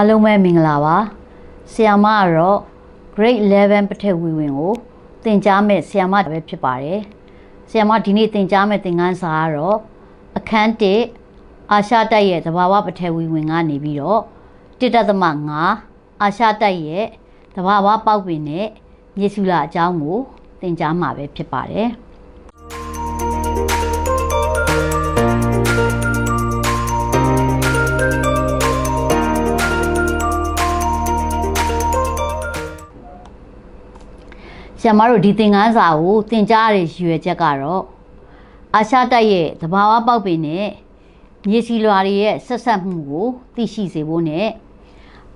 အားလုံးပဲမင်္ဂလာပါဆရာမကတော့ grade 11ပထက်ဝီဝင်ကိုသင်ကြားမဲ့ဆရာမပဲဖြစ်ပါတယ်ဆရာမဒီနေ့သင်ကြားမဲ့သင်ခန်းစာကတော့အခန်း1အာရှတိုက်ရဲ့သဘာဝပထက်ဝီဝင်ကနေပြီးတော့1.5အာရှတိုက်ရဲ့သဘာဝပေါက်ပင်နဲ့မြေစုလာအကြောင်းကိုသင်ကြားမှာပဲဖြစ်ပါတယ် ဆရာမတို့ဒီသင်ခန်းစာကိုသင်ကြားရတဲ့ရည်ရွယ်ချက်ကတော့အာရှတိုက်ရဲ့သဘာဝပေါက်ပင်နဲ့မြေစီလွာတွေရဲ့ဆက်ဆက်မှုကိုသိရှိစေဖို့နဲ့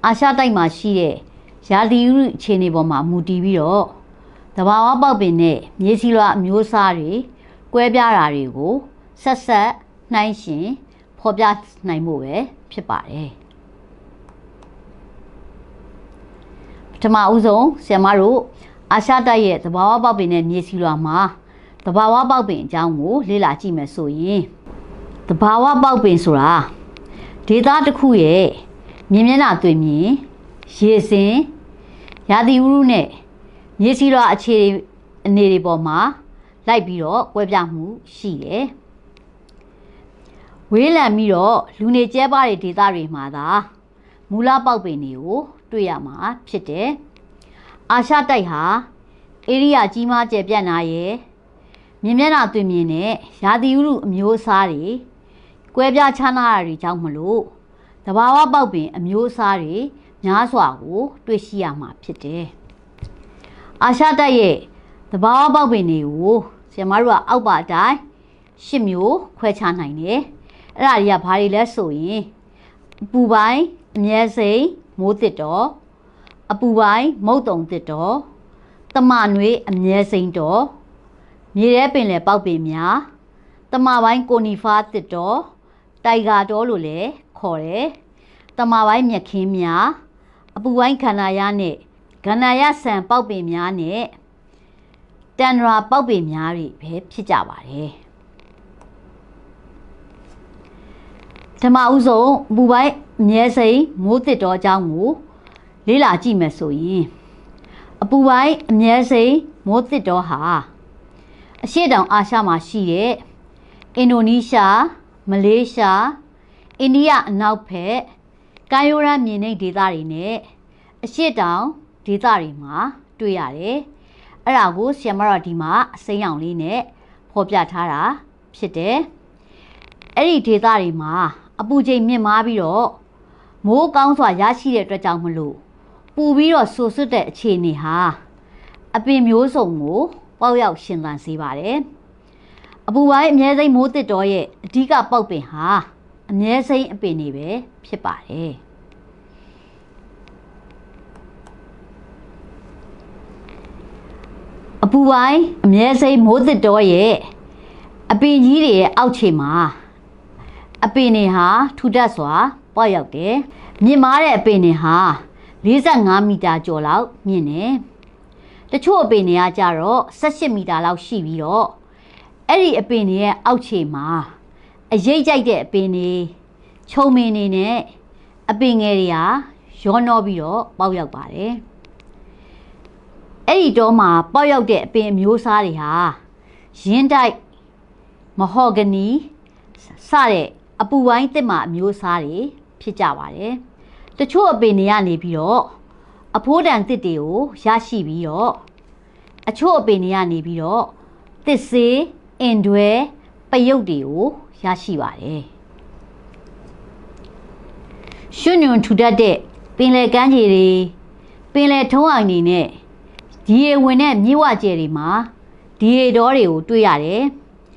အာရှတိုက်မှာရှိတဲ့ရာသီဥတုအခြေအနေပေါ်မှာမူတည်ပြီးတော့သဘာဝပေါက်ပင်နဲ့မြေစီလွာအမျိုးအစားတွေကွဲပြားတာတွေကိုဆက်ဆက်နှိုင်းယှဉ်ဖော်ပြနိုင်ဖို့ပဲဖြစ်ပါတယ်ပထမဦးဆုံးဆရာမတို့ အာရှတိုက်ရဲ့သဘာဝပေါက်ပင်နဲ့မြေစီလွာမှာသဘာဝပေါက်ပင်အကြောင်းကိုလေ့လာကြည့်မယ်ဆိုရင်သဘာဝပေါက်ပင်ဆိုတာဒေသတစ်ခုရဲ့မြင်မျက်နှာတွေ့မြင်ရေစင်ရာသီဥတုနဲ့မြေစီလွာအခြေအနေတွေပေါ်မှာလိုက်ပြီးတော့ကွဲပြားမှုရှိတယ်ဝေးလံပြီးတော့လူနေကျဲပါတဲ့ဒေသတွေမှာသာမူလပေါက်ပင်တွေကိုတွေ့ရမှာဖြစ်တယ် အာရှတိုက်ဟာဧရိယာကြီးမားကျယ်ပြန့်လာရဲ့မြင်မျက်နှာတွေ့မြင်တဲ့ရာသီဥတုအမျိုးအစားတွေကွဲပြားခြားနားတာတွေကြောင့်မလို့တဘာဝပေါက်ပင် အမျိုးအစားတွေများစွာကိုတွေ့ရှိရမှာဖြစ်တယ်။အာရှတိုက်ရဲ့တဘာဝပေါက်ပင်တွေကိုဆရာမတို့ကအောက်ပါအတိုင်းရှစ်မျိုးခွဲခြားနိုင်တယ်။အဲ့ဒါတွေကဘာတွေလဲဆိုရင်အပူပိုင်းအမြဲစိမ်မိုးတစ်တော် အပူပိုင်းမုတ်တုံတစ်တော်တမနွေအမြဲစိမ့်တော်မြေထဲပင်လယ်ပေါက်ပင်များတမပိုင်းကိုနီဖာတစ်တော်တိုင်ဂါတော်လို့လည်းခေါ်တယ်တမပိုင်းမြက်ခင်းများအပူပိုင်းခန္ဓာရနဲ့ခန္ဓာရဆန်ပေါက်ပင်များနဲ့တန်ရာပေါက်ပင်များတွေပဲဖြစ်ကြပါတယ်ဓမ္မဥဆုံးအပူပိုင်းအမြဲစိမ့်မိုးတစ်တော်အကြောင်းကို လေးလာကြည့်မယ်ဆိုရင်အပူပိုင်းအမြဲစိမ်းမိုးတစ်တော်ဟာအရှေ့တောင်အာရှမှာရှိတဲ့အင်ဒိုနီးရှားမလေးရှားအိန္ဒိယအနောက်ဘက်ကာယိုရမြေနိမ့်ဒေသတွေနဲ့အရှေ့တောင်ဒေသတွေမှာတွေ့ရတယ်။အဲ့ဒါကိုဆီယမတော်ဒီမှာအစိမ်းရောင်လေးနဲ့ဖော်ပြထားတာဖြစ်တယ်။အဲ့ဒီဒေသတွေမှာအပူချိန်မြင့်မားပြီးတော့မိုးကောင်းစွာရရှိတဲ့အတွက်ကြောင့်မလို့ ပူပြီးတော့ဆူဆွတ်တဲ့အခြေအနေဟာအပင်မျိုးစုံကိုပေါက်ရောက်ရှင်သန်စေပါတယ်။အပူပိုင်းအမြဲစိမ်းမိုးတစ်တော်ရဲ့အဓိကပေါက်ပင်ဟာအမြဲစိမ်းအပင်တွေပဲဖြစ်ပါတယ်။အပူပိုင်းအမြဲစိမ်းမိုးတစ်တော်ရဲ့အပင်ကြီးတွေရဲ့အောက်ခြေမှာအပင်တွေဟာထူထပ်စွာပေါက်ရောက်တယ်။မြင့်မားတဲ့အပင်တွေဟာ 45မီတာကျော်လောက်မြင့်တယ်။တချို့အပင်တွေကကြတော့18မီတာလောက်ရှိပြီးတော့အဲ့ဒီအပင်တွေရဲ့အောက်ခြေမှာအရိပ်ကြိုက်တဲ့အပင်တွေခြုံမင်တွေနဲ့အပင်ငယ်တွေဟာရောနှောပြီးတော့ပေါက်ရောက်ပါတယ်။အဲ့ဒီတော့မှာပေါက်ရောက်တဲ့အပင်အမျိုးအစားတွေဟာရင်းတိုက်မဟော်ဂနီစတဲ့အပူပိုင်းတစ်မှာအမျိုးအစားတွေဖြစ်ကြပါတယ်။ တချို့အပင်တွေကနေပြီးတော့အဖိုးတန်တစ်တွေကိုရရှိပြီးတော့အချို့အပင်တွေကနေပြီးတော့တစ်စေးအင်တွဲပယုတ်တွေကိုရရှိပါတယ်။ရွှွညွန်ထူတတ်တဲ့ပင်လယ်ကမ်းခြေတွေပင်လယ်ထုံးအောင်နေနဲ့ဒီရေဝင်တဲ့မြစ်ဝကျယ်တွေမှာဒီရေတောတွေကိုတွေ့ရတယ်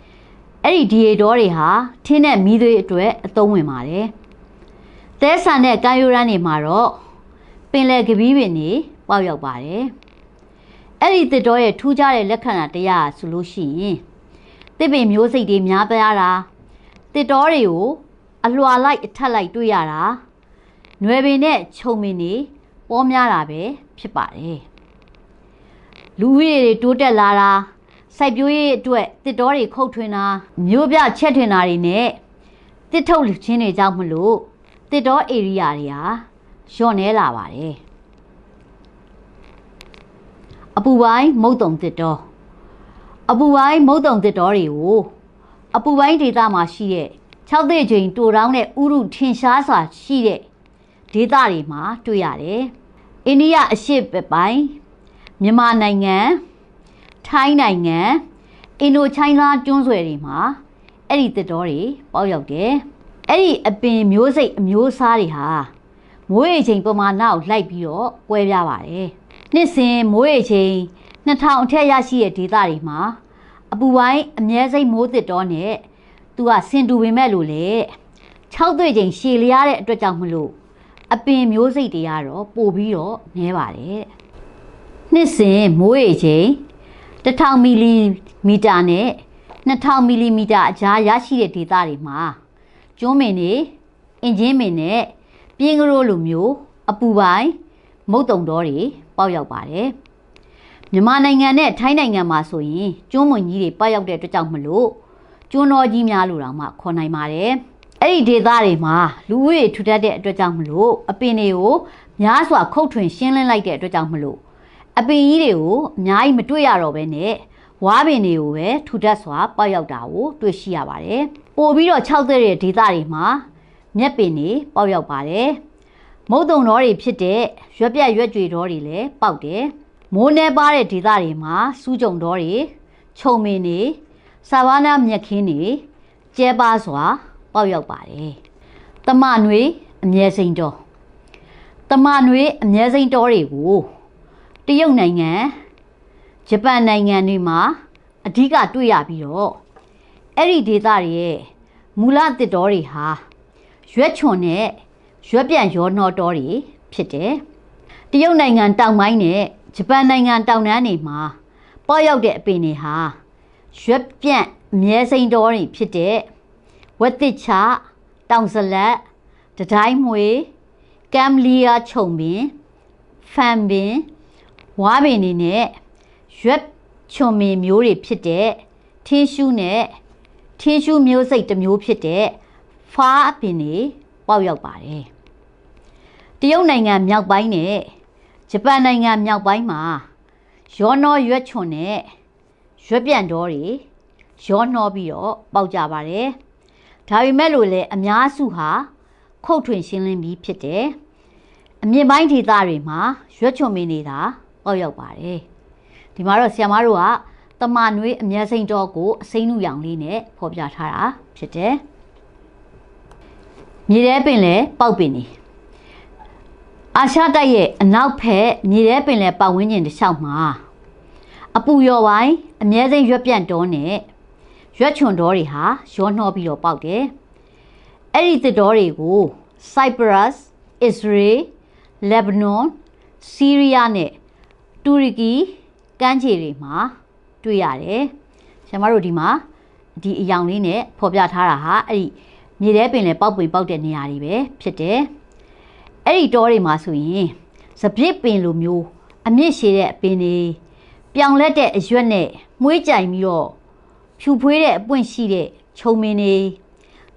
။အဲ့ဒီဒီရေတောတွေဟာထင်းတဲ့မီးသွေးအတွက်အသုံးဝင်ပါတယ်။ သဲဆန်တဲ့ကာယိုရန်တွေမှာတော့ပင်လယ်ကပီးပင်တွေပေါက်ရောက်ပါတယ်။အဲ့ဒီတစ်တော်ရဲ့ထူးခြားတဲ့လက္ခဏာတရားဆိုလို့ရှိရင်တစ်ပင်မျိုးစိတ်တွေများပြားတာတစ်တော်တွေကိုအလွှာလိုက်အထက်လိုက်တွေ့ရတာနွယ်ပင်နဲ့ခြုံပင်တွေပေါများတာပဲဖြစ်ပါတယ်။လူဦးရေတွေတိုးတက်လာတာစိုက်ပျိုးရေးအတွက်တစ်တော်တွေခုတ်ထွင်တာမျိုးပြချက်ထွင်တာတွေနဲ့တစ်ထုတ်ခြင်းတွေကြောင့်မလို့ တစ်တော်ဧရိယာတွေဟာလျော့နေလာပါတယ်အပူပိုင်းမုတ်တုံတစ်တော်အပူပိုင်းမုတ်တုံတစ်တော်တွေကိုအပူပိုင်းဒေသမှာရှိတဲ့6သိချိန်တူတောင်းတဲ့ဥရုထင်ရှားစွာရှိတဲ့ဒေသတွေမှာတွေ့ရတယ်အိန္ဒိယအရှေ့ဘက်ပိုင်းမြန်မာနိုင်ငံထိုင်းနိုင်ငံအင်ဒိုချိုင်းသားကျွန်းဆွယ်တွေမှာအဲ့ဒီတစ်တော်တွေပေါက်ရောက်တယ် အဲ့ဒီအပင်မျိုးစိတ်အမျိုးအစားတွေဟာမိုးရေချိန်ပမာဏကိုလိုက်ပြီးတော့ကွဲပြားပါတယ်နှစ်စဉ်မိုးရေချိန်2000အထက်ရရှိတဲ့ဒေသတွေမှာအပူပိုင်းအမြဲစိတ်မိုးတစ်တော်နဲ့သူကဆင်တူပေမဲ့လို့လေ6သွေ့ချိန်ရှည်လျားတဲ့အတွက်ကြောင့်မလို့အပင်မျိုးစိတ်တွေကတော့ပို့ပြီးတော့နည်းပါတယ်တဲ့နှစ်စဉ်မိုးရေချိန်1000မီလီမီတာနဲ့2000မီလီမီတာအကြားရရှိတဲ့ဒေသတွေမှာ ကျွန်းမင်တွေအင်ဂျင်မင်နဲ့ပြင်းကရိုးလိုမျိုးအပူပိုင်းမုတ်တုံတော်တွေပေါက်ရောက်ပါတယ်မြန်မာနိုင်ငံနဲ့ထိုင်းနိုင်ငံမှာဆိုရင်ကျွန်းမွန်ကြီးတွေပေါက်ရောက်တဲ့အတွက်ကြောင့်မလို့ကျွန်းတော်ကြီးများလို့တောင်မှခေါ်နိုင်ပါတယ်အဲ့ဒီဒေသတွေမှာလူဦးရေထူထပ်တဲ့အတွက်ကြောင့်မလို့အပင်တွေကိုများစွာခုတ်ထွင်ရှင်းလင်းလိုက်တဲ့အတွက်ကြောင့်မလို့အပင်ကြီးတွေကိုအများကြီးမတွေ့ရတော့ဘဲနဲ့ဝါပင်တွေကိုပဲထူထပ်စွာပေါက်ရောက်တာကိုတွေ့ရှိရပါတယ်။ ပို့ပြီးတော့6သက်တဲ့ဒေသတွေမှာမြက်ပင်တွေပေါက်ရောက်ပါတယ်။မုတ်တုံတော်တွေဖြစ်တဲ့ရွက်ပြက်ရွက်ကြွေတော်တွေလည်းပေါက်တယ်။မိုးနှဲပါတဲ့ဒေသတွေမှာစူးကြုံတော်တွေခြုံမင်တွေဆာဝါနာမြက်ခင်းတွေကျဲပါစွာ ပေါက်ရောက်ပါတယ်။တမနွေအမြဲစိန်တော်တမနွေအမြဲစိန်တော်တွေကိုတရုတ်နိုင်ငံဂျပန်နိုင်ငံတွေမှာအဓိကတွေ့ရပြီးတော့ အဲ့ဒီဒေသတွေရဲ့မူလတစ်တော်တွေဟာရွက်ချွန်နဲ့ရွက်ပြန်ရောနှောတော်တွေဖြစ်တယ်။တရုတ်နိုင်ငံတောင်ပိုင်းနဲ့ဂျပန်နိုင်ငံတောင်တန်းတွေမှာပေါက်ရောက်တဲ့အပင်တွေဟာရွက်ပြန့်အမြဲစိန်တော်တွေဖြစ်တဲ့ဝက်တစ်ချတောင်စလက်တတိုင်းမွေကမ်လီယာခြုံပင်ဖန်ပင်ဝါပင်တွေနဲ့ရွက်ချွန်မင်မျိုးတွေဖြစ်တဲ့ထင်းရှူးနဲ့ ထင်းရှူးမျိုးစိတ်တစ်မျိုးဖြစ်တဲ့ဖားအပင်တွေပေါက်ရောက်ပါတယ်တရုတ်နိုင်ငံမြောက်ပိုင်းနဲ့ဂျပန်နိုင်ငံမြောက်ပိုင်းမှာရောနှောရွက်ချွန်နဲ့ရွက်ပြန်တော်တွေရောနှောပြီးတော့ပေါက်ကြပါတယ်ဒါပေမဲ့လို့လည်းအများစုဟာခုတ်ထွင်ရှင်းလင်းပြီးဖြစ်တယ်အမြင့်ပိုင်းဒေသတွေမှာရွက်ချွန်မင်းနေတာပေါက်ရောက်ပါတယ်ဒီမှာတော့ဆီယမတို့က တမနွေးအမျက်စိန်တော်ကိုအစိမ့်နုရောင်လေးနဲ့ဖော်ပြထားတာဖြစ်တယ်မြေထဲပင်လဲပေါက်ပင်နေအာရှတိုက်ရဲ့အနောက်ဖက်မြေထဲပင်လဲပတ်ဝန်းကျင်တစ်လျှောက်မှာအပူရော်ပိုင်းအမြဲစိမ့်ရွက်ပြန့်တော်နဲ့ရွက်ချွန်တော်တွေဟာရောနှောပြီးတော့ပေါက်တယ်အဲ့ဒီသစ်တော်တွေကို Cyprus, Israel, Lebanon, Syria နဲ့တူရကီကမ်းခြေတွေမှာ တွေ့ရတယ်။ကျွန်မတို့ဒီမှာဒီအယောင်လေးနဲ့ဖော်ပြထားတာဟာအဲ့ဒီမြေထဲပင်လေပေါက်ပင်ပေါက်တဲ့နေရာတွေပဲဖြစ်တယ်။အဲ့ဒီတောတွေမှာဆိုရင်စပစ်ပင်လိုမျိုးအမြင့်ရှည်တဲ့အပင်တွေပြောင်လက်တဲ့အရွက်နဲ့မှုေးကြိုင်ပြီးတော့ဖြူဖွေးတဲ့အပွင့်ရှိတဲ့ခြုံမင်းတွေ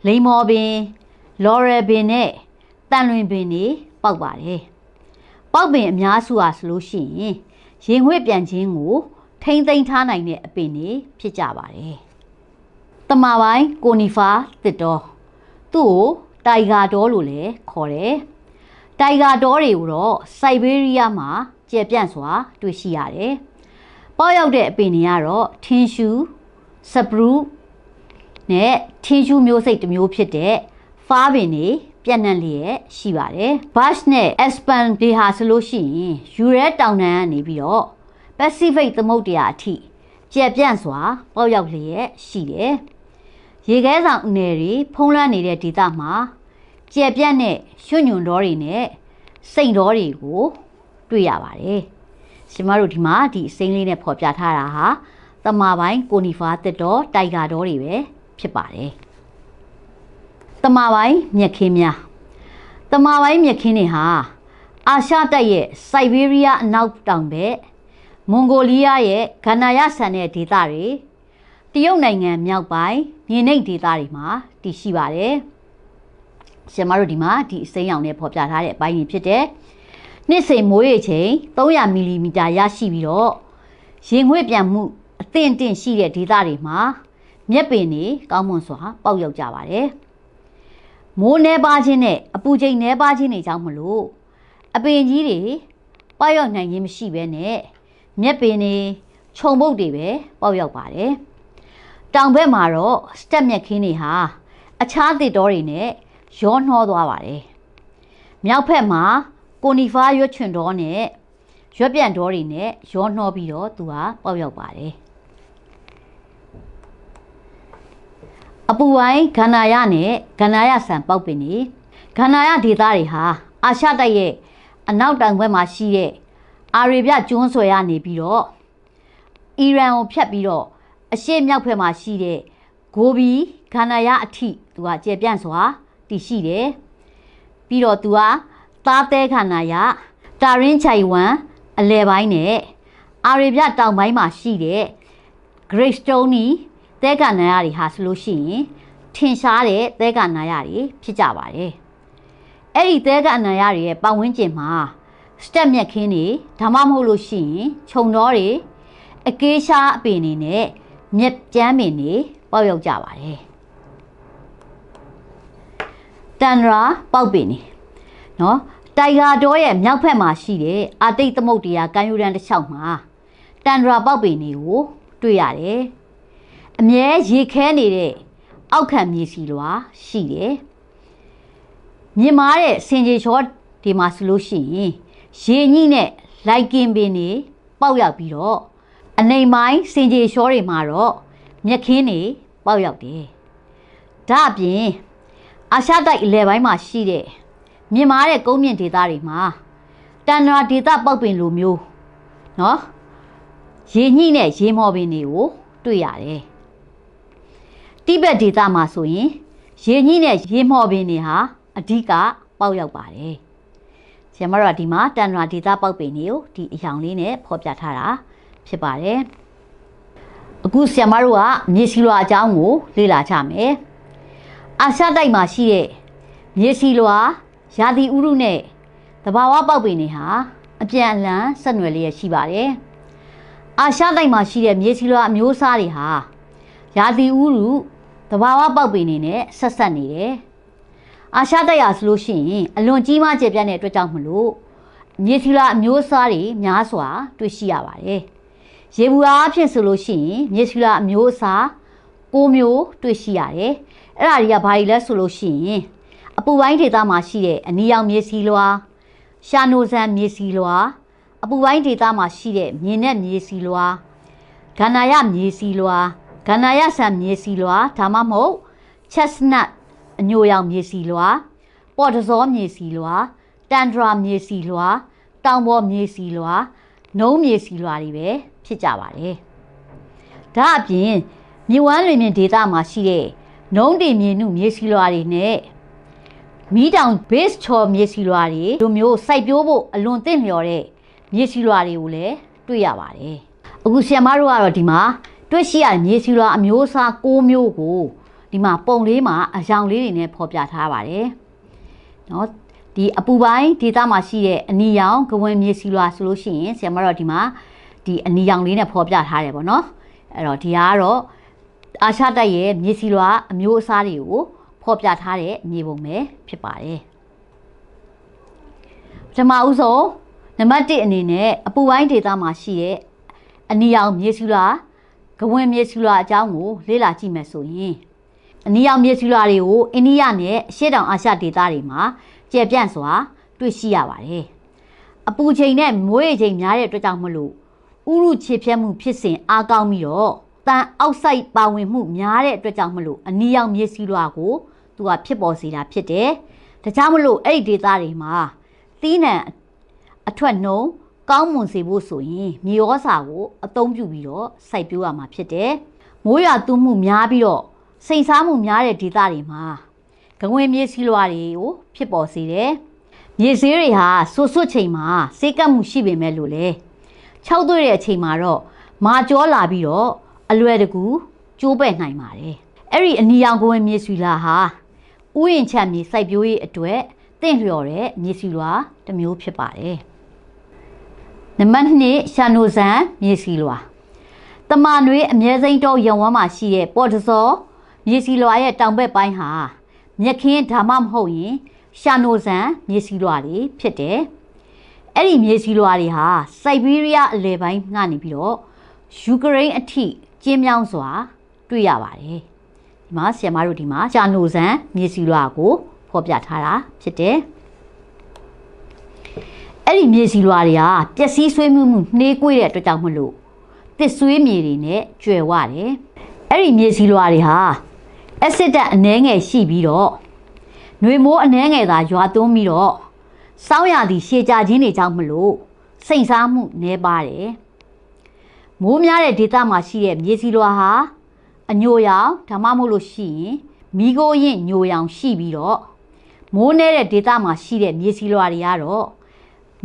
လိမ္မော်ပင်လော်ရယ်ပင်နဲ့တန်လွင်ပင်တွေပေါက်ပါတယ်။ပေါက်ပင်အများစုဟာဆိုလို့ရှိရင်ရင်ငွေ့ပြန်ခြင်းကို ထိမ့်သိမ်းထားနိုင်တဲ့အပင်တွေဖြစ်ကြပါတယ်။တမာပိုင်းကိုနီဖာတစ်တော်သူ့ကိုတိုင်ဂါဒေါလို့လည်းခေါ်တယ်။တိုင်ဂါဒေါတွေကိုတော့စိုက်ဘေးရီးယားမှာကျယ်ပြန့်စွာ တွေ့ရှိရတယ်။ပေါက်ရောက်တဲ့အပင်တွေကတော့ထင်းရှူစပရူနဲ့ထင်းရှူမျိုးစိတ်တစ်မျိုးဖြစ်တဲ့ဖားပင်တွေပြန့်နှံ့လျက်ရှိပါတယ်။ Bush နဲ့ Aspen တွေဟာဆိုလို့ရှိရင်ယူရဲတောင်တန်းကနေပြီးတော့ Pacific သမုဒ္ဒရာအထိကျက်ပြန့်စွာ ပေါက်ရောက်လျက်ရှိတယ်။ရေခဲဆောင်အနယ်တွေဖုံးလွှမ်းနေတဲ့ဒေသမှာကျက်ပြန့်တဲ့ရွှွညွန်တော်တွေနဲ့စိန်တော်တွေကိုတွေ့ရပါတယ်။ရှင်မတို့ဒီမှာဒီအစိမ်းလေးနဲ့ဖော်ပြထားတာဟာတမာပိုင်းကိုနီဖာတစ်တော်တိုင်ဂါတော်တွေပဲဖြစ်ပါတယ်။တမာပိုင်းမြက်ခင်းများတမာပိုင်းမြက်ခင်းတွေဟာအာရှတိုက်ရဲ့စိုက်ဘေးရီးယားအနောက်တောင်ဘက် မွန်ဂိုလီးယားရဲ့ဂန္နာယဆန်တဲ့ဒေသတွေတရုတ်နိုင်ငံမြောက်ပိုင်းမြေနိမ့်ဒေသတွေမှာတည်ရှိပါတယ်ဆရာမတို့ဒီမှာဒီအစိမ်းရောင်နဲ့ဖော်ပြထားတဲ့အပိုင်းတွေဖြစ်တယ်နှစ်စဉ်မိုးရေချိန်300မီလီမီတာရရှိပြီးတော့ရင်ငွေ့ပြန်မှုအသင့်အတင့်ရှိတဲ့ဒေသတွေမှာမြက်ပင်တွေကောင်းမွန်စွာပေါက်ရောက်ကြပါတယ်မိုးနှဲပါခြင်းနဲ့အပူချိန်နှဲပါခြင်းတွေကြောင့်မလို့အပင်ကြီးတွေပေါက်ရောက်နိုင်ခြင်းမရှိဘဲနဲ့ မြက်ပင်တွေခြုံပုတ်တွေပဲပေါက်ရောက်ပါတယ်တောင်ဘက်မှာတော့စတက်မြက်ခင်းတွေဟာအခြားသစ်တောတွေနဲ့ရောနှောသွားပါတယ်မြောက်ဘက်မှာကိုနီဖာရွက်ချွန်တော်နဲ့ရွက်ပြန်တော်တွေနဲ့ရောနှောပြီးတော့သူဟာပေါက်ရောက်ပါတယ်အပူပိုင်းဂန္နာယနဲ့ဂန္နာယဆန်ပေါက်ပင်နေဂန္နာယဒေသတွေဟာအာရှတိုက်ရဲ့အနောက်တောင်ဘက်မှာရှိတဲ့ အာရေဗျကျွန်းဆွယ်ရနေပြီးတော့အီရန်ကိုဖြတ်ပြီးတော့အရှေ့မြောက်ဘက်မှာရှိတဲ့ဂိုဘီဂန္နာယအထိသူကကျေပြန့်စွာတည်ရှိတယ်ပြီးတော့သူကသားသဲခန္ဓာယတာရင်းချိုင်ဝမ်အလဲပိုင်းနဲ့အာရေဗျတောင်ပိုင်းမှာရှိတဲ့ Great Stone နီသဲကနာရတွေဟာဆိုလို့ရှိရင်ထင်ရှားတဲ့သဲကနာရတွေဖြစ်ကြပါတယ်။အဲ့ဒီသဲကနာရတွေရဲ့ပတ်ဝန်းကျင်မှာ စတက်မြက်ခင်းတွေဒါမှမဟုတ်လို့ရှိရင်ခြုံတော်တွေအကေးရှားအပင်တွေနဲ့မြက်ကျမ်းပင်တွေပေါက်ရောက်ကြပါတယ်။တန်ရာပေါက်ပင်တွေနော်တိုင်ဂါတောရဲ့မြောက်ဘက်မှာရှိတဲ့အာတိတ်သမုတ်တရားကမ်းယူရန်တစ်လျှောက်မှာတန်ရာပေါက်ပင်တွေကိုတွေ့ရတယ်။အမြဲရေခဲနေတဲ့အောက်ခံမြေစီလွာရှိတယ်။မြင်မာတဲ့စင်ကြေချောဒီမှာဆိုလို့ရှိရင် ရေညှိနဲ့လိုက်ကင်ပင်တွေပေါက်ရောက်ပြီးတော့အနေမိုင်းစင်ကြေချောတွေမှာတော့မြက်ခင်းတွေပေါက်ရောက်တယ်။ဒါအပြင်အာရှတိုက်အလဲပိုင်းမှာရှိတဲ့မြင်မာတဲ့ကုန်းမြင့်ဒေသတွေမှာတန်နရာဒေသပေါက်ပင်လိုမျိုးနော်ရေညှိနဲ့ရေမော်ပင်တွေကိုတွေ့ရတယ်တိဘက်ဒေသမှာဆိုရင်ရေညှိနဲ့ရေမော်ပင်တွေဟာအဓိကပေါက်ရောက်ပါတယ်ဆ ရာမတို့ကဒီမှာတန်နရာဒေသပေါက်ပင်တွေကိုဒီအယောင်လေးနဲ့ဖော်ပြထားတာဖြစ်ပါတယ်အခုဆရာမတို့ကမြေစီလွာအကြောင်းကိုလေ့လာကြမယ်အာရှတိုက်မှာရှိတဲ့မြေစီလွာရာသီဥတုနဲ့တဘာဝပေါက်ပင်တွေဟာအပြန်အလှန်ဆက်နွယ်လျက်ရှိပါတယ်။အာရှတိုက်မှာရှိတဲ့မြေစီလွာအမျိုးအစားတွေဟာရာသီဥတုတဘာဝပေါက်ပင်တွေနဲ့ဆက်ဆက်နေတယ်။ အာရှတိုက်ရဆိုလို့ရှိရင်အလွန်ကြီးမားကျယ်ပြန့်တဲ့အတွက်ကြောင့်မလို့မြေစီလွာအမျိုးအစားတွေများစွာ တွေ့ရှိရပါတယ်။ရေဘူးအားဖြင့်ဆိုလို့ရှိရင်မြေစီလွာအမျိုးအစား၉မျိုးတွေ့ရှိရတယ်။အဲ့ဒါတွေကဘာတွေလဲဆိုလို့ရှိရင်အပူပိုင်းဒေသမှာရှိတဲ့အနီရောင်မြေစီလွာရှာနိုဇန်မြေစီလွာအပူပိုင်းဒေသမှာရှိတဲ့မြေနဲ့မြေစီလွာဂန္နာယမြေစီလွာဂန္နာယဆန်မြေစီလွာဒါမှမဟုတ်ချက်စနတ် အညိုရောင်မြေစီလွာပေါ်တဇောမြေစီလွာတန်ဒရာမြေစီလွာတောင်ပေါ်မြေစီလွာနှုံးမြေစီလွာတွေပဲဖြစ်ကြပါတယ်ဒါအပြင်မြေဝမ်းလွင်မြင့်ဒေသမှာရှိတဲ့နှုံးတင်မြေနုမြေစီလွာတွေနဲ့မီးတောင် base ချော်မြေစီလွာတွေလိုမျိုးစိုက်ပျိုးဖို့အလွန်သင့်လျော်တဲ့မြေစီလွာတွေကိုလည်းတွေ့ရပါတယ်အခုဆီယမတို့ကတော့ဒီမှာတွေ့ရှိရမြေစီလွာအမျိုးအစား၉မျိုးကို ဒီမှာပုံလေးမှာအယောင်လေးတွေနဲ့ဖော်ပြထားပါတယ်။နော်ဒီအပူပိုင်းဒေသမှာရှိတဲ့အနီရောင်ကဝင်မြေစီလွာဆိုလို့ရှိရင်ဆရာမတော်ဒီမှာဒီအနီရောင်လေးနဲ့ဖော်ပြထားတယ်ပေါ့နော်။အဲ့တော့ဒီကတော့အာရှတိုက်ရဲ့မြေစီလွာအမျိုးအစားတွေကိုဖော်ပြထားတဲ့မြေပုံပဲဖြစ်ပါတယ်။ပထမဦးဆုံးနံပါတ်1အနေနဲ့အပူပိုင်းဒေသမှာရှိတဲ့အနီရောင်မြေစီလွာကဝင်မြေစီလွာအကြောင်းကိုလေ့လာကြည့်မယ်ဆိုရင် အနီရောင်မြေစုလာတွေကိုအိန္ဒိယနဲ့အရှေ့တောင်အာရှဒေသတွေမှာကျယ်ပြန့်စွာတွေ့ရှိရပါတယ်အပူချိန်နဲ့မိုးရေချိန်များတဲ့အတွက်ကြောင့်မလို့ဥရုခြေဖြတ်မှုဖြစ်စဉ်အားကောင်းပြီးတော့တန်အောက်ဆိုက်ပါဝင်မှုများတဲ့အတွက်ကြောင့်မလို့အနီရောင်မြေစီလွာကိုသူကဖြစ်ပေါ်စေတာဖြစ်တယ်။ဒါကြောင့်မလို့အဲ့ဒီဒေသတွေမှာသီးနှံအထွက်နှုံကောင်းမွန်စေဖို့ဆိုရင်မြေဩစာကိုအသုံးပြုပြီးတော့စိုက်ပျိုးရမှာဖြစ်တယ်။မိုးရွာသွန်းမှုများပြီးတော့ စိန်စားမှုများတဲ့ဒေသတွေမှာကငွေမြေစီလွာတွေကိုဖြစ်ပေါ်စေတယ်။မြေစည်းတွေဟာဆွဆွချိန်မှာစိတ်ကပ်မှုရှိပေမဲ့လို့လေ။၆သွေးတဲ့အချိန်မှာတော့မာကြောလာပြီးတော့အလွယ်တကူကျိုးပဲ့နိုင်ပါတယ်။အဲ့ဒီအနီရောင်ကဝင်မြေစီလာဟာဥယျာဉ်ချမ်းမြေစိုက်ပျိုးရေးအတွက်တင့်လျော်တဲ့မြေစီလွာတစ်မျိုးဖြစ်ပါတယ်နံပါတ်2ရှာနိုဇန်မြေစီလွာတမန်တွေအမြဲစိမ့်တော့ရံဝမ်းမှာရှိတဲ့ပေါ်တစော မြေစီလွာရဲ့တောင်ဘက်ပိုင်းဟာမြက်ခင်းဒါမှမဟုတ်ရင် ရှာနိုဇန်မြေစီလွာတွေဖြစ်တယ်အဲ့ဒီမြေစီလွာတွေဟာစိုက်ဘီးရီးယားအလယ်ပိုင်းကနေပြီးတော့ယူကရိန်းအထိကျင်းမြောင်းစွာ တွေ့ရပါတယ်ဒီမှာဆီယမတို့ဒီမှာကြာနိုဇန်မြေစီလွာကိုဖော်ပြထားတာဖြစ်တယ်အဲ့ဒီမြေစီလွာတွေကပျက်စီးဆွေးမှုမှုနှေးကွေးတဲ့အတွက်ကြောင့်မလို့တစ်ဆွေးမြေတွေနဲ့ကျွယ်ဝတယ်အဲ့ဒီမြေစီလွာတွေဟာ အက်စစ်ဓာတ်အနှဲငယ်ရှိပြီးတော့ຫນွေမိုးအနှဲငယ်သာရွာသွန်းပြီးတော့စောင်းရသည့်ရှေကြခြင်းတွေကြောင့်မလို့စိတ်စားမှုနှဲပါတယ်မိုးများတဲ့ဒေသမှာရှိတဲ့မြေစီလွာဟာ အညိုရောင်ဒါမှမဟုတ်လို့ရှိရင်မိโกရင်ညိုရောင်ရှိပြီးတော့မိုးနေတဲ့ဒေသမှာရှိတဲ့မြေစီလွာတွေကတော့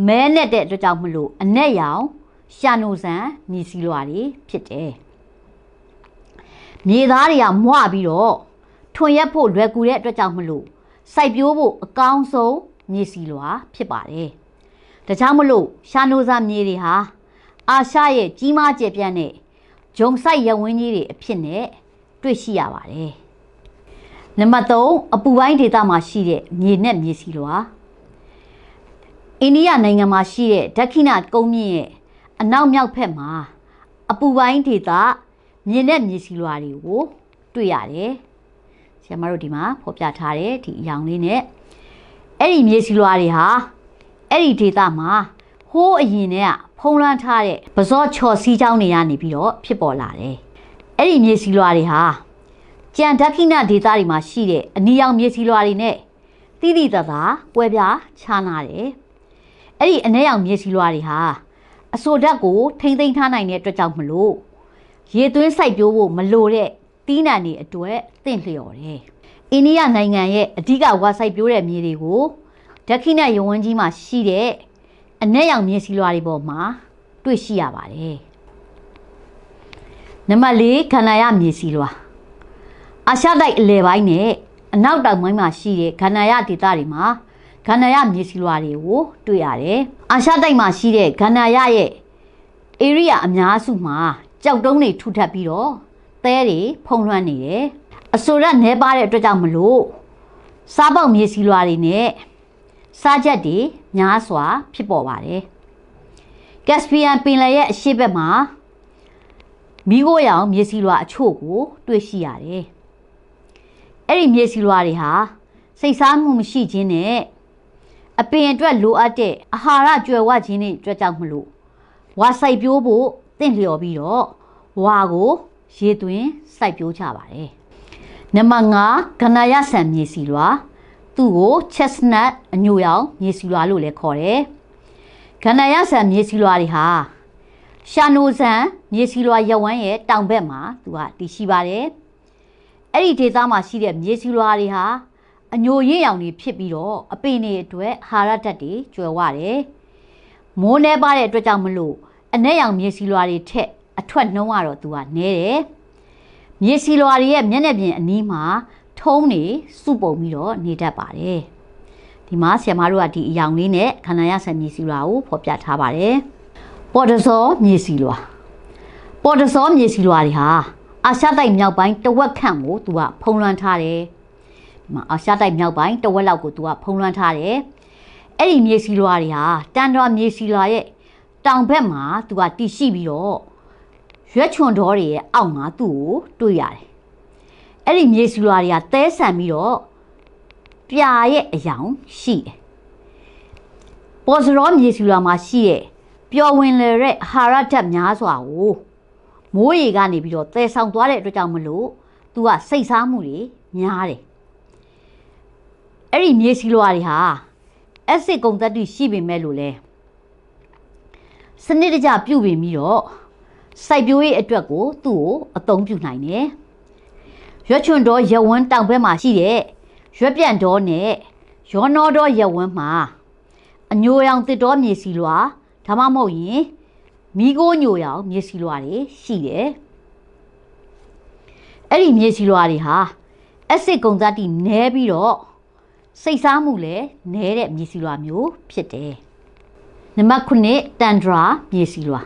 မဲနဲ့တဲ့အတွက်ကြောင့်မလို့အနက်ရောင်ရှာနိုဆန်မြေစီလွာတွေဖြစ်တယ် မြေသားတွေကမွပြီးတော့ထွန်ရက်ဖို့လွယ်ကူတဲ့အတွက်ကြောင့်မလို့စိုက်ပျိုးဖို့အကောင်းဆုံးမြေစီလွာဖြစ်ပါတယ်ဒါကြောင့်မလို့ရှာနိုဆန်မြေတွေဟာအာရှရဲ့ကြီးမားကျယ်ပြန့်တဲ့ဂျုံဆိုင်ရဝင်းကြီးတွေအဖြစ်နဲ့တွေ့ရှိရပါတယ်။နံပါတ်3အပူပိုင်းဒေသမှာရှိတဲ့မြေနဲ့မြေစီလွာအိန္ဒိယနိုင်ငံမှာရှိတဲ့ဒက္ခိဏကုန်းမြင့်ရဲ့အနောက်မြောက်ဘက်မှာအပူပိုင်းဒေသ မြေနဲ့မြေစီလွာတွေကိုတွေ့ရတယ်။ဆရာမတို့ဒီမှာဖော်ပြထားတဲ့ဒီအရောင်လေးနဲ့အဲ့ဒီမြေစီလွာတွေဟာအဲ့ဒီဒေသမှာဟိုးအရင်တည်းကဖုံးလွှမ်းထားတဲ့ပဇော့ချော်စီးချောင်းတွေကနေပြီးတော့ဖြစ်ပေါ်လာတယ်။အဲ့ဒီမြေစီလွာတွေဟာကြံဒက္ခိဏဒေသတွေမှာရှိတဲ့အနီရောင်မြေစီလွာတွေနဲ့တိတိတသာကွဲပြားခြားနာတယ်။အဲ့ဒီအနည်းရောင်မြေစီလွာတွေဟာအဆိုဓာတ်ကိုထိမ့်သိမ်းထားနိုင်တဲ့အတွက်ကြောင့်မလို့ ရေသွင်းစိုက်ပျိုးဖို့မလိုတဲ့တီးနှံတွေအတွက်သင့်လျော်တယ်။အိန္ဒိယနိုင်ငံရဲ့အဓိကဝါစိုက်ပျိုးတဲ့မြေတွေကိုဒက္ခိဏယဝန်းကြီးမှာရှိတဲ့အနက်ရောင်မြေစီလွာတွေပေါ်မှာတွေ့ရှိရပါတယ်။နံပါတ်၄ခန္ဓာရမြေစီလွာအာရှတိုက်အလယ်ပိုင်းနဲ့အနောက်တောင်ပိုင်းမှာရှိတဲ့ခန္ဓာရဒေသတွေမှာခန္ဓာရမြေစီလွာတွေကိုတွေ့ရတယ်။အာရှတိုက်မှာရှိတဲ့ခန္ဓာရရဲ့ area အများစုမှာ ကြောက်တုံးတွေထူထပ်ပြီးတော့သဲတွေဖုံလွှမ်းနေတယ်။အဆိုရနဲပါတဲ့အတွက်ကြောင့်မလို့စားပေါက်မြေစီလွာတွေနဲ့စားချက်တွေများစွာဖြစ်ပေါ်ပါတယ်။ကက်စပီယန်ပင်လယ်ရဲ့အရှေ့ဘက်မှာမိခိုးရောင်မြေစီလွာအချို့ကို တွေ့ရှိရတယ်။အဲ့ဒီမြေစီလွာတွေဟာစိတ်စားမှုမရှိခြင်းနဲ့အပင်အတွက်လိုအပ်တဲ့အာဟာရကြွယ်ဝခြင်းတွေအတွက်ကြောင့်မလို့ဝါစိုက်ပျိုးဖို့ တင့်လျော်ပြီးတော့ဝါကိုရေသွင်းစိုက်ပျိုးကြပါတယ်။နံပါတ်5ကဏယဆန်မြေစီလွာသူ့ကို chestnut အညိုရောင်မြေစီလွာလို့လည်းခေါ်တယ်။ကဏယဆန်မြေစီလွာတွေဟာရှာနိုဆန်မြေစီလွာရဝန်းရဲ့တောင်ဘက်မှာသူကတည်ရှိပါတယ်။အဲ့ဒီဒေသမှာရှိတဲ့မြေစီလွာတွေဟာအညိုရင့်ရောင်တွေဖြစ်ပြီးတော့အပင်တွေအတွက်ဟာရဓာတ်တွေကျွယ်ဝတယ်။မိုးနေပါတဲ့အတွက်ကြောင့်မလို့ အနက်ရောင်မြေစီလွာတွေထက်အထွက်နှုံးကတော့သူကနည်းတယ်။မြေစီလွာတွေရဲ့မျက်နှာပြင်အနီးမှာထုံးနေစုပုံပြီးတော့နေတတ်ပါတယ်။ဒီမှာဆရာမတို့ကဒီအယောင်လေးနဲ့ခန္ဓာရဆန်မြေစီလွာကိုဖော်ပြထားပါတယ်။ပေါ်တစောမြေစီလွာပေါ်တစောမြေစီလွာတွေဟာအာရှတိုက်မြောက်ပိုင်းတဝက်ခန့်ကိုသူကဖုံးလွှမ်းထားတယ်။ဒီမှာအာရှတိုက်မြောက်ပိုင်းတဝက်လောက်ကိုသူကဖုံးလွှမ်းထားတယ်။အဲ့ဒီမြေစီလွာတွေဟာတန်တော်မြေစီလွာရဲ့ တောင်ဘက်မှာသူကတည်ရှိပြီးတော့ရွက်ချွန်တော်တွေရဲ့အောက်မှာသူ့ကိုတွေ့ရတယ်။အဲ့ဒီမြေစီလွာတွေကသဲဆန်ပြီးတော့ပြာရဲ့အယောင်ရှိတယ်။ပေါ်စရောမြေစီလွာမှာရှိတဲ့ပျော်ဝင်လေတဲ့ဟာရဓာတ်များစွာကိုမိုးရေကနေပြီးတော့သဲဆောင်သွားတဲ့အတွက်ကြောင့်မလို့သူကစိတ်စားမှုတွေများတယ်။အဲ့ဒီမြေစီလွာတွေဟာအက်ဆစ်ကုန်သက်တိရှိပေမဲ့လို့လဲ စနစ်တကျပြုပြင်ပြီးတော့စိုက်ပျိုးရေးအတွက်ကိုသူ့ကိုအသုံးပြုနိုင်တယ်။ရွက်ချွန်တော်ရဝန်းတောင်ဘက်မှာရှိတဲ့ရွက်ပြန့်တော်နဲ့ရောနောတော်ရဝန်းမှာအညိုရောင်တစ်တော်မြေစီလွာဒါမှမဟုတ်ရင်မိโกညိုရောင်မြေစီလွာတွေရှိတယ်။အဲ့ဒီမြေစီလွာတွေဟာအက်ဆစ်ကုန်သတ္တိနည်းပြီးတော့စိတ်စားမှုလည်းနည်းတဲ့မြေဆီလွှာမျိုးဖြစ်တယ် နံပါတ်9တန်ဒရာမြေဆီလွှာ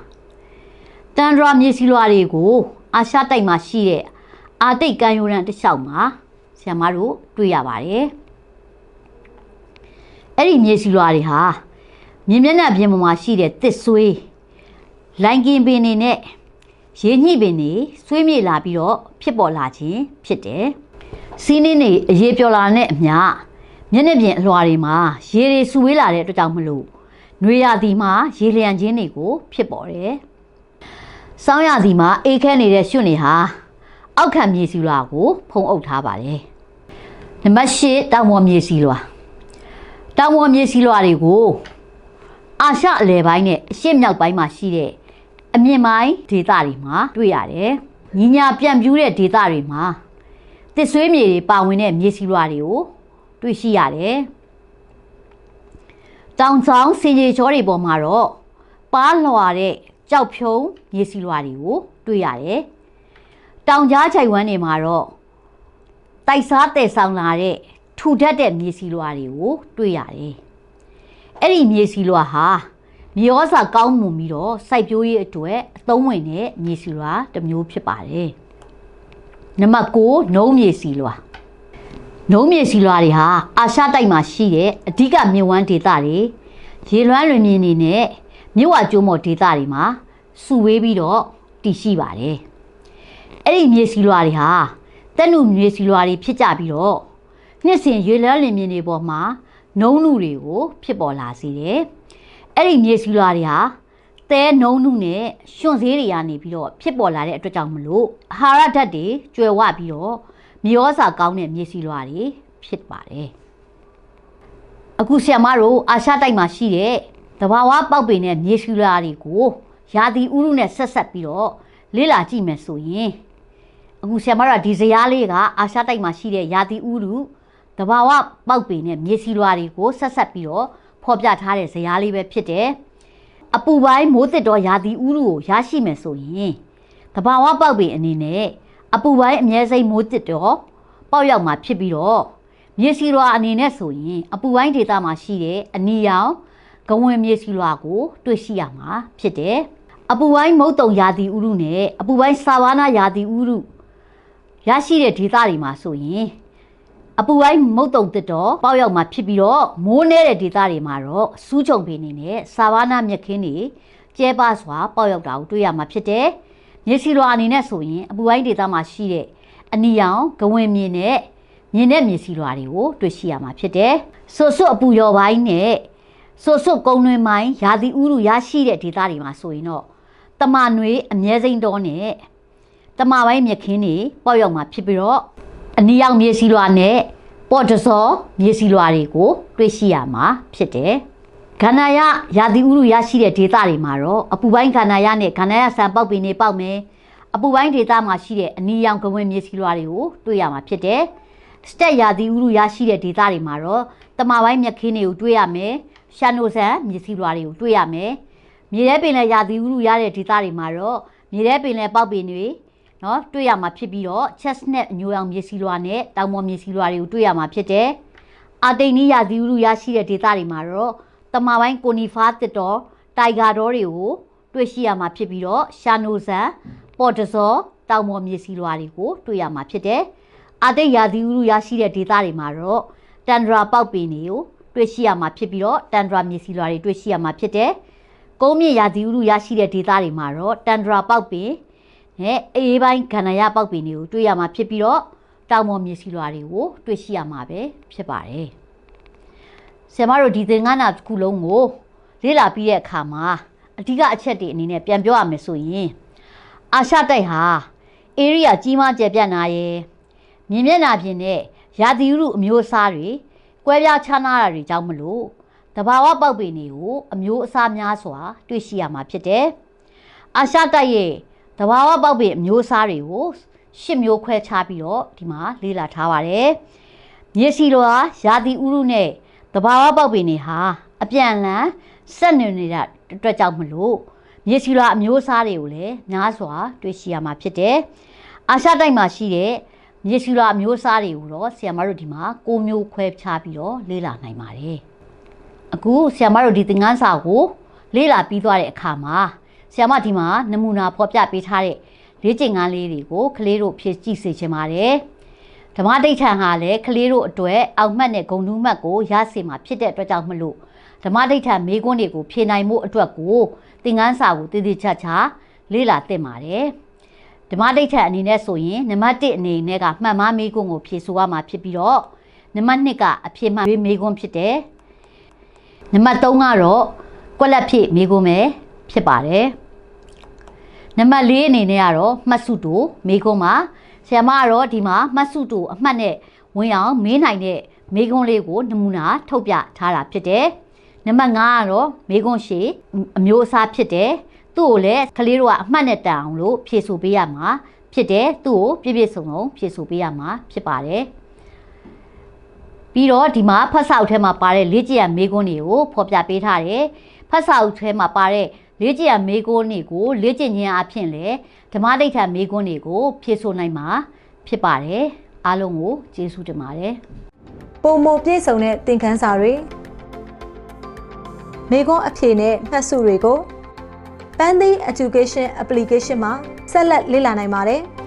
တန်ဒရာမြေဆီလွှာတွေကိုအာရှတိုက်မှာရှိတဲ့အာတိတ်ကမ်းရိုးတန်းတစ်လျှောက်မှာဆရာမတို့တွေ့ရပါတယ်အဲ့ဒီမြေဆီလွှာတွေဟာမြေမျက်နှာပြင်ပေါ်မှာရှိတဲ့တစ်ဆွေးလိုင်ကင်ပင်တွေနဲ့ရေညှိပင်တွေဆွေးမြေ့လာပြီးတော့ဖြစ်ပေါ်လာခြင်းဖြစ်တယ်။စီးနှင်းတွေအရေးပြော်လာတဲ့အမျှမျက်နှာပြင်အလွှာတွေမှာရေတွေဆူဝေးလာတဲ့အတွက်ကြောင့်မလို့ နွေရာသီမှာရေလျံခြင်းတွေကိုဖြစ်ပေါ်တယ်။စောင်းရာသီမှာအေးခဲနေတဲ့ရွှွတွေဟာအောက်ခံမြေစီလွှာကို ဖုံးအုပ်ထားပါတယ်။နံပါတ်၈တောင်ပေါ်မြေစီလွှာတောင်ပေါ်မြေစီလွှာတွေကိုအာရှအလယ်ပိုင်းနဲ့အရှေ့မြောက်ပိုင်းမှာရှိတဲ့အမြင့်ပိုင်းဒေသတွေမှာတွေ့ရတယ်။ညီညာပြန့်ပြူးတဲ့ဒေသတွေမှာတစ်ဆွေးမြေတွေပါဝင်တဲ့မြေစီလွှာတွေကိုတွေ့ရှိရတယ်။ တောင်ဆောင်စင်ကြီးချောတွေပေါ်မှာတော့ပါးလွှာတဲ့ကြောက်ဖြုံမြေစီလွှာတွေကိုတွေ့ရတယ်။တောင်ကြားချိုင်ဝမ်းတွေမှာတော့တိုက်စားတဲ့ဆောင်လာတဲ့ထူထပ်တဲ့မြေစီလွှာတွေကိုတွေ့ရတယ်။အဲ့ဒီမြေစီလွှာဟာမြေဩဇာကောင်းမွန်ပြီးတော့စိုက်ပျိုးရေးအတွက်အသုံးဝင်တဲ့မြေစီလွှာတစ်မျိုးဖြစ်ပါတယ်။နံပါတ်9နှုံးမြေစီလွှာ နှုံးမြေစီလွှာတွေဟာအာရှတိုက်မှာရှိတဲ့အဓိကမြစ်ဝမ်းဒေသတွေရေလွှမ်းလွင်မြင်းနေနဲ့မြစ်ဝကျိုးမော်ဒေသတွေမှာစုဝေးပြီးတော့တည်ရှိပါတယ်။အဲ့ဒီမြေစီလွှာတွေဟာတက်နုမြေစီလွှာတွေဖြစ်ကြပြီးတော့နှစ်စဉ်ရေလွှမ်းလွင်မြင်းတွေပေါ်မှာနှုံးနုတွေကိုဖြစ်ပေါ်လာစေတယ်။အဲ့ဒီမြေစီလွာတွေဟာသဲနှုံးနှုနဲ့ရှင်သေးတွေကနေပြီးတော့ဖြစ်ပေါ်လာတဲ့အတွက်ကြောင့်မလို့အာဟာရဓာတ်တွေကျွယ်ဝပြီးတော့ မြေဩဇာကောင်းတဲ့မြေစီလွာတွေဖြစ်ပါတယ်အခုဆရာမတို့အာရှတိုက်မှာရှိတဲ့တဘာဝပေါက်ပင်နဲ့မြေစီလွာတွေကိုရာသီဥတုနဲ့ဆက်ဆက်ပြီးတော့လေ့လာကြည့်မယ်ဆိုရင်အခုဆရာမတို့ဒီဇရားလေးကအာရှတိုက်မှာရှိတဲ့ရာသီဥတုတဘာဝပေါက်ပင်နဲ့မြေစီလွာတွေကိုဆက်ဆက်ပြီးတော့ဖော်ပြထားတဲ့ဇာတ်လေးပဲဖြစ်တယ်။အပူပိုင်းမိုးသစ်တော်ရာသီဥတုကိုရရှိမယ်ဆိုရင်တဘာဝပေါက်ပင်အနေနဲ့ အပူပိုင်းအမြဲစိမ့်မိုးသစ်တော်ပေါက်ရောက်မှာဖြစ်ပြီးတော့မြေစီလွာအနေနဲ့ဆိုရင်အပူပိုင်းဒေသမှာရှိတဲ့အနီရောင်ကဝင်မြေစီလွာကို တွေ့ရှိရမှာဖြစ်တယ်။အပူပိုင်းမုတ်တုံရာသီဥတုနဲ့အပူပိုင်းဆာဝါနာရာသီဥတုရရှိတဲ့ဒေသတွေမှာဆိုရင်အပူပိုင်းမုတ်တုံတစ်တော်ပေါက်ရောက်မှာဖြစ်ပြီးတော့မိုးနေတဲ့ဒေသတွေမှာတော့စူးချုံပင်နေနဲ့ဆာဝါနာမြက်ခင်းတွေကျဲပါစွာပေါက်ရောက်တာကိုတွေ့ရမှာဖြစ်တယ်။ မြေစီလွာအနေနဲ့ဆိုရင်အပူပိုင်းဒေသမှာရှိတဲ့အနီရောင်ဂဝင်မြင်နဲ့မြင်တဲ့မြေစီလွာတွေကိုတွေ့ရှိရမှာဖြစ်တယ်။ဆွတ်ဆွတ်အပူရောပိုင်းနဲ့ဆွတ်ဆွတ်ကုန်းတွင်ပိုင်းရာသီဥတုရရှိတဲ့ဒေသတွေမှာဆိုရင်တော့တမနွေအမြဲစိမ့်တော်နဲ့တမပိုင်းမြက်ခင်းတွေပေါက်ရောက်မှာဖြစ်ပြီးတော့အနီရောင်မြေစီလွာနဲ့ပေါ်တစောမြေစီလွာတွေကိုတွေ့ရှိရမှာဖြစ်တယ်။ ကန္နာယရာသီဥတုရရှိတဲ့ဒေသတွေမှာတော့အပူပိုင်းကန္နာယနဲ့ကန္နာယဆန်ပေါက်ပင်တွေပေါက်မယ်။အပူပိုင်းဒေသမှာရှိတဲ့အနီရောင်ကဝင်မြေစီလွာတွေကိုတွေ့ရမှာဖြစ်တယ်။စတက်ရာသီဥတုရရှိတဲ့ဒေသတွေမှာတော့တမပိုင်းမြက်ခင်းတွေကိုတွေ့ရမယ်။ရှာနိုဆန်မြေစီလွာတွေကိုတွေ့ရမယ်။မြေထဲပင်လယ်ရာသီဥတုရတဲ့ဒေသတွေမှာတော့မြေထဲပင်လယ်ပေါက်ပင်တွေနော်တွေ့ရမှာဖြစ်ပြီးတော့ chestnut အညိုရောင်မြေစီလွာနဲ့တောင်ပေါ်မြေစီလွာတွေကိုတွေ့ရမှာဖြစ်တယ်။အာတိန်နီးရာသီဥတုရရှိတဲ့ဒေသတွေမှာတော့ တမပိုင်းကိုနီဖာတစ်တော်တိုင်ဂါတော်တွေကိုတွေ့ရှိရမှာဖြစ်ပြီးတော့ရှာနိုဇန်ပေါ်တစောတောင်ပေါ်မြေစီလွာတွေကိုတွေ့ရမှာဖြစ်တယ်။အာတိတ်ရာသီဥတုရရှိတဲ့ဒေသတွေမှာတော့တန်ဒရာပေါက်ပင်တွေကိုတွေ့ရှိရမှာဖြစ်ပြီးတော့တန်ဒရာမြေစီလွာတွေတွေ့ရှိရမှာဖြစ်တယ်။ကုန်းမြင့်ရာသီဥတုရရှိတဲ့ဒေသတွေမှာတော့တန်ဒရာပေါက်ပင်နဲ့အေးပိုင်းခန္ဓာရပေါက်ပင်တွေကိုတွေ့ရမှာဖြစ်ပြီးတော့တောင်ပေါ်မြေစီလွာတွေကိုတွေ့ရှိရမှာပဲဖြစ်ပါတယ်။ ဆရာမတို့ဒီသင်္ကန်းနာတစ်ခုလုံးကိုလေ့လာပြီးတဲ့အခါမှာအဓိကအချက်တွေအနေနဲ့ပြန်ပြောရမယ်ဆိုရင်အာရှတိုက်ဟာဧရိယာကြီးမားကျယ်ပြန့်လာရဲ့မြင်မျက်နှာပြင်နဲ့ရာသီဥတုအမျိုးအစားတွေကွဲပြားခြားနားတာတွေကြောင့်မလို့တဘာဝပေါက်ပင်တွေကိုအမျိုးအစားများစွာ တွေ့ရှိရမှာဖြစ်တယ်။အာရှတိုက်ရဲ့တဘာဝပေါက်ပင်အမျိုးအစားတွေကိုရှစ်မျိုးခွဲခြားပြီးတော့ဒီမှာလေ့လာထားပါတယ်။မြေစီလိုဟာရာသီဥတုနဲ့ တဘာဝပေါက်ပင်တွေဟာအပြန်အလှန်ဆက်နွယ်နေတာအတွက်ကြောင့်မလို့မြေစီလိုအမျိုးအစားတွေကိုလည်းများစွာတွေ့ရှိရမှာဖြစ်တယ်။အာရှတိုက်မှာရှိတဲ့မြေရှူလာအမျိုးအစားတွေကိုတော့ဆီယမတို့ဒီမှာ၉မျိုးခွဲခြားပြီးတော့လေ့လာနိုင်ပါတယ်အခုဆီယမတို့ဒီသင်ခန်းစာကိုလေ့လာပြီးသွားတဲ့အခါမှာဆီယမဒီမှာနမူနာဖော်ပြပေးထားတဲ့လေ့ကျင့်ခန်းလေးတွေကိုကလေးတို့ဖြည့်ကြည့်စေချင်ပါတယ် ဓမ္မဒိဋ္ဌံဟာလည်းကလေးတို့အတွက်အောက်မှတ်နဲ့ဂုံတူးမှတ်ကိုရစေမှာဖြစ်တဲ့အတွက်ကြောင့်မလို့ဓမ္မဒိဋ္ဌံမေးခွန်းတွေကိုဖြေနိုင်မှုအတွက်ကိုသင်ခန်းစာကိုတည်တည်ချာချာလေ့လာသင့်ပါတယ်ဓမ္မဒိဋ္ဌံအနေနဲ့ဆိုရင်နံပါတ်1အနေနဲ့ကမှတ်မှမေးခွန်းကိုဖြေဆိုရမှာဖြစ်ပြီးတော့နံပါတ်2ကအဖြေမှတ်မေးခွန်းဖြစ်တယ်နံပါတ်3ကတော့ကွက်လက်ဖြည့်မေးခွန်းပဲဖြစ်ပါတယ် နံပါတ်4အနေနဲ့ကတော့မှတ်စုတူမေးခွန်းမှာဆရာမကတော့ဒီမှာမှတ်စုတူအမှတ်နဲ့ဝင်အောင်မေးနိုင်တဲ့မေးခွန်းလေးကိုနမူနာထုတ်ပြထားတာဖြစ်တယ်နံပါတ်5ကတော့မေးခွန်းရှည်အမျိုးအစားဖြစ်တယ်သူ့ကိုလည်းကလေးတို့ကအမှတ်နဲ့တန်အောင်လို့ဖြည့်ဆိုပေးရမှာဖြစ်တယ်သူ့ကိုပြည့်ပြည့်စုံစုံဖြည့်ဆိုပေးရမှာဖြစ်ပါတယ်ပြီးတော့ဒီမှာဖတ်စာအုပ်ထဲမှာပါတဲ့လေ့ကျင့်ရမေးခွန်းတွေကိုဖော်ပြပေးထားတယ် ဖတ်စာအုပ်ထဲမှာပါတဲ့လေ့ကျင့်ရမေးခွန်းတွေကိုလေ့ကျင့်ခြင်းအဖြစ်လေဓမ္မဒိဋ္ဌာမေးခွန်းတွေကိုဖြည့်ဆိုနိုင်မှာဖြစ်ပါတယ်အားလုံးကိုကျေးဇူးတင်ပါတယ်ပုံမပြည့်စုံတဲ့သင်ခန်းစာတွေမိခွန်းအဖြေနဲ့မှတ်စုတွေကို Pandy Education Application မှာဆက်လက်လေ့လာနိုင်ပါတယ်။